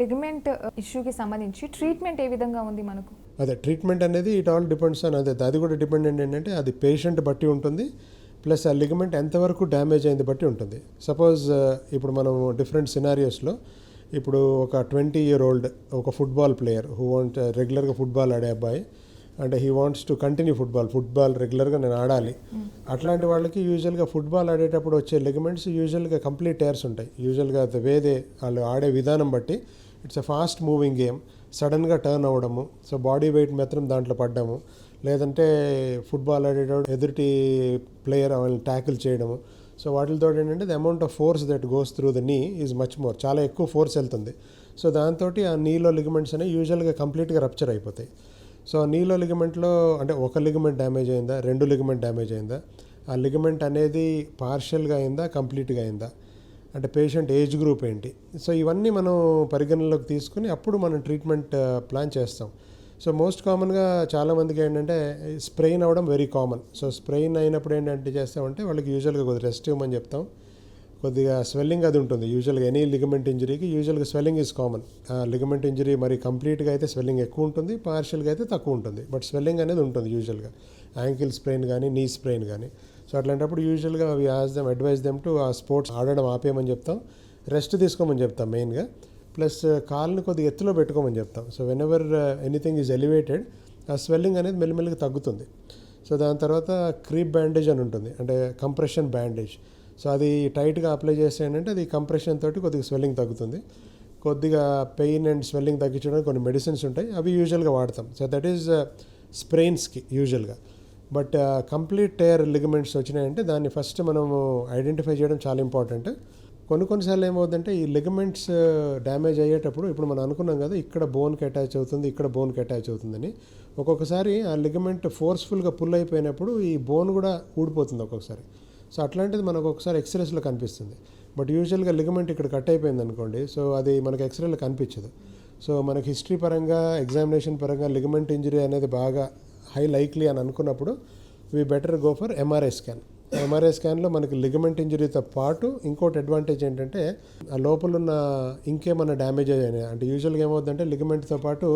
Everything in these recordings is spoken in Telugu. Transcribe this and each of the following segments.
లిగమెంట్ ఇష్యూకి uh, సంబంధించి ట్రీట్మెంట్ ఏ విధంగా ఉంది మనకు? అదే ట్రీట్మెంట్ అనేది ఇట్ ఆల్ డిపెండ్స్ ఆన్ అదే అది కూడా డిపెండెంట్ ఏంటంటే అది పేషెంట్ బట్టి ఉంటుంది. ప్లస్ ఆ లిగమెంట్ ఎంతవరకు డ్యామేజ్ అయింది బట్టి ఉంటుంది. సపోజ్ uh, ఇప్పుడు మనం డిఫరెంట్ సినారియోస్లో ఇప్పుడు ఒక ట్వంటీ ఇయర్ ఓల్డ్ ఒక ఫుట్బాల్ ప్లేయర్ హూ వాంట్ రెగ్యులర్గా ఫుట్బాల్ ఆడే అబ్బాయి అంటే he wants to continue football football రెగ్యులర్గా నేను ఆడాలి. అట్లాంటి వాళ్ళకి యూజువల్గా ఫుట్బాల్ ఆడేటప్పుడు వచ్చే లెగమెంట్స్ యూజువల్గా కంప్లీట్ టైర్స్ ఉంటాయి. యూజువల్గా ద వేదే వాళ్ళు ఆడే విధానం బట్టి it's a fast moving game సడన్గా టర్న్ అవ్వడము సో బాడీ వెయిట్ మాత్రం దాంట్లో పడ్డము. లేదంటే ఫుట్బాల్ ఆడేటప్పుడు ఎదుటి ప్లేయర్ వాళ్ళని ట్యాకిల్ చేయడము. సో వాటితో ఏంటంటే the amount of force that goes through the knee is much more చాలా ఎక్కువ ఫోర్స్ వెళ్తుంది. సో దాంతో ఆ నీలో లిగమెంట్స్ అనేవి యూజువల్గా కంప్లీట్గా రప్చర్ అయిపోతాయి. సో నీలో లిగమెంట్లో అంటే ఒక లిగమెంట్ డ్యామేజ్ అయిందా? రెండు లిగమెంట్ డ్యామేజ్ అయిందా? ఆ లిగమెంట్ అనేది పార్షియల్గా అయిందా? కంప్లీట్గా అయిందా? అంటే పేషెంట్ ఏజ్ గ్రూప్ ఏంటి? సో ఇవన్నీ మనం పరిగణనలోకి తీసుకుని అప్పుడు మనం ట్రీట్మెంట్ ప్లాన్ చేస్తాం. సో మోస్ట్ కామన్గా చాలామందికి ఏంటంటే స్ప్రెయిన్ అవ్వడం వెరీ కామన్. సో స్ప్రెయిన్ అయినప్పుడు ఏంటంటే చేస్తామంటే వాళ్ళకి యూజువల్గా కొద్దిగా రెస్ట్ ఇవ్వమని చెప్తాం. కొద్దిగా స్వెల్లింగ్ అది ఉంటుంది. యూజువల్గా ఎనీ లిగమెంట్ ఇంజరీకి యూజువల్గా swelling is common ligament injury మరి కంప్లీట్గా అయితే స్వెల్లింగ్ ఎక్కువ ఉంటుంది పార్షియల్గా అయితే తక్కువ ఉంటుంది. బట్ స్వెల్లింగ్ అనేది ఉంటుంది యూజువల్గా. యాంకిల్ స్ప్రెయిన్ కానీ నీ స్ప్రెయిన్ కానీ సో అట్లాంటప్పుడు యూజువల్గా అవి as them advise them to uh sports ఆడడం ఆపేయమని చెప్తాం. రెస్ట్ తీసుకోమని చెప్తాం మెయిన్గా. ప్లస్ కాల్ని కొద్దిగా ఎత్తులో పెట్టుకోమని చెప్తాం. So whenever anything is elevated uh swelling అనేది మెల్లిమెల్లిగా తగ్గుతుంది. సో దాని తర్వాత క్రీప్ బ్యాండేజ్ అని ఉంటుంది. అంటే కంప్రెషన్ బ్యాండేజ్ సో అది టైట్గా అప్లై చేస్తే ఏంటంటే అది కంప్రెషన్ తోటి కొద్దిగా స్వెల్లింగ్ తగ్గుతుంది. కొద్దిగా పెయిన్ అండ్ స్వెల్లింగ్ తగ్గించడానికి కొన్ని మెడిసిన్స్ ఉంటాయి. అవి యూజువల్గా వాడతాం. సో దట్ ఈస్ uh, స్ప్రెయిన్స్కి యూజువల్గా. But uh, complete tear ligaments వచ్చినాయంటే దాన్ని ఫస్ట్ మనము ఐడెంటిఫై చేయడం చాలా ఇంపార్టెంట్. కొన్ని కొన్నిసార్లు ఏమవుతుందంటే ఈ లిగమెంట్స్ uh, డ్యామేజ్ అయ్యేటప్పుడు ఇప్పుడు మనం అనుకున్నాం కదా ఇక్కడ బోన్కి అటాచ్ అవుతుంది ఇక్కడ బోన్కి అటాచ్ అవుతుందని. ఒక్కొక్కసారి ఆ లిగమెంట్ ఫోర్స్ఫుల్గా పుల్ అయిపోయినప్పుడు ఈ బోన్ కూడా ఊడిపోతుంది ఒక్కొక్కసారి. సో అట్లాంటిది మనకు ఒకసారి ఎక్స్రేస్లో కనిపిస్తుంది. బట్ యూజువల్గా లిగమెంట్ ఇక్కడ కట్ అయిపోయింది అనుకోండి. సో అది మనకు ఎక్స్రేలో కనిపించదు. సో మనకి హిస్టరీ పరంగా ఎగ్జామినేషన్ పరంగా లిగమెంట్ ఇంజరీ అనేది బాగా హై లైక్లీ అని అనుకున్నప్పుడు we better go for MRI scan MRI స్కాన్లో మనకి లిగమెంట్ ఇంజరీతో పాటు ఇంకోటి అడ్వాంటేజ్ ఏంటంటే ఆ లోపల ఉన్న ఇంకేమన్నా డ్యామేజ్ అయినాయి అంటే యూజువల్గా ఏమవుతుందంటే లిగమెంట్తో పాటు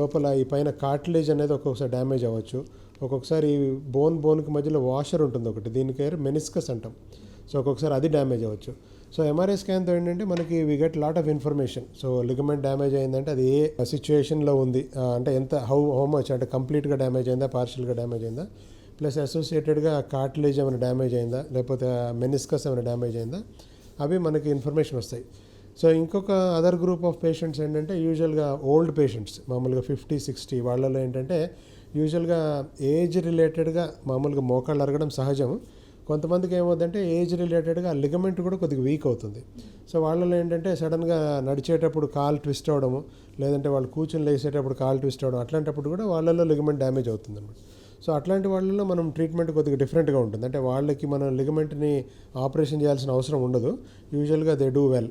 లోపల ఈ పైన కార్టిలేజ్ అనేది ఒక్కొక్కసారి డ్యామేజ్ అవ్వచ్చు. ఒక్కొక్కసారి బోన్ బోన్కి మధ్యలో వాషర్ ఉంటుంది ఒకటి దీనికి మెనిస్కస్ అంటాం. సో ఒక్కొక్కసారి అది డ్యామేజ్ అవ్వచ్చు. సో ఎంఆర్ఐ స్కాన్తో ఏంటంటే మనకి we get lot of information so ligament damage అయిందంటే అది ఏ సిచ్యువేషన్లో ఉంది అంటే ఎంత హౌ హౌ మచ్ అంటే కంప్లీట్గా డ్యామేజ్ అయిందా పార్షియల్గా డ్యామేజ్ అయిందా? ప్లస్ అసోసియేటెడ్గా కార్టిలేజ్ ఏమైనా డ్యామేజ్ అయిందా? లేకపోతే మెనిస్కస్ ఏమైనా డ్యామేజ్ అయిందా? అవి మనకి ఇన్ఫర్మేషన్ వస్తాయి. సో ఇంకొక అదర్ గ్రూప్ ఆఫ్ పేషెంట్స్ ఏంటంటే యూజువల్గా ఓల్డ్ పేషెంట్స్ మామూలుగా ఫిఫ్టీ సిక్స్టీ వాళ్ళలో ఏంటంటే యూజువల్గా ఏజ్ రిలేటెడ్గా మామూలుగా మోకాళ్ళు అరగడం సహజం. కొంతమందికి ఏమవుతుందంటే ఏజ్ రిలేటెడ్గా లిగమెంట్ కూడా కొద్దిగా వీక్ అవుతుంది. సో వాళ్ళలో ఏంటంటే సడన్గా నడిచేటప్పుడు కాల్ ట్విస్ట్ అవడము లేదంటే వాళ్ళు కూర్చొని లేసేటప్పుడు కాల్ ట్విస్ట్ అవడం అట్లాంటప్పుడు కూడా వాళ్ళలో లిగమెంట్ డ్యామేజ్ అవుతుంది అనమాట సో అట్లాంటి వాళ్ళలో మనం ట్రీట్మెంట్ కొద్దిగా డిఫరెంట్గా ఉంటుంది. అంటే వాళ్ళకి మనం లిగమెంట్ని ఆపరేషన్ చేయాల్సిన అవసరం ఉండదు. యూజువల్గా దే డూ వెల్